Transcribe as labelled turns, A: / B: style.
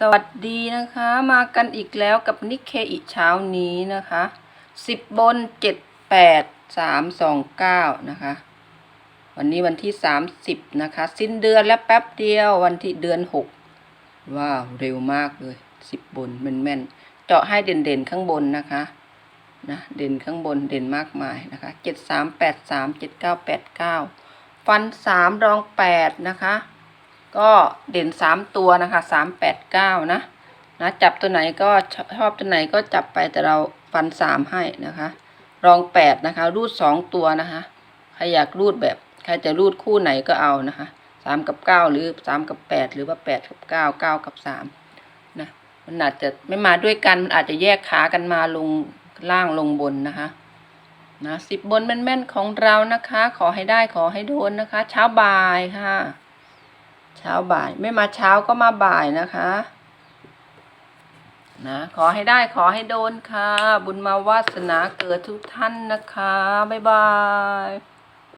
A: สวัสดีนะคะ มากันอีกแล้วกับนิเคอีเช้านี้นะคะสิบบนเจ็ดแปดสามสองเก้านะคะ วันนี้วันที่สามสิบนะคะ สิ้นเดือนแล้วแป๊บเดียววันที่เดือนหกว้าว เร็วมากเลยสิบบนแม่นๆเจาะให้เด่นเด่นๆข้างบนนะคะนะเด่นข้างบนเด่นมากมายนะคะเจ็ดสามแปดสามเจ็ดเก้าแปดเก้าฟันสามรองแปดนะคะ ก็เด่นสามตัวนะคะสามแปดเก้านะนะจับตัวไหนก็ชอบตัวไหนก็จับไปแต่เราฟันสามให้นะคะ รองแปดนะคะ รูดสองตัวนะคะใครอยากรูดแบบใครจะรูดคู่ไหนก็เอานะคะสามกับเก้าหรือสามกับแปดหรือว่าแปดกับเก้าเก้ากับสามนะมันอาจจะไม่มาด้วยกันมันอาจจะแยกขากันมาลงล่างลงบนนะคะนะสิบบนแม่นๆของเรานะคะ ขอให้ได้ขอให้โดนนะคะ เช้าบ่ายค่ะ เช้าบ่ายไม่มาเช้าก็มาบ่ายนะคะ นะ ขอให้ได้ขอให้โดนค่ะ บุญมาวาสนาเกิดทุกท่านนะคะ บ๊ายบาย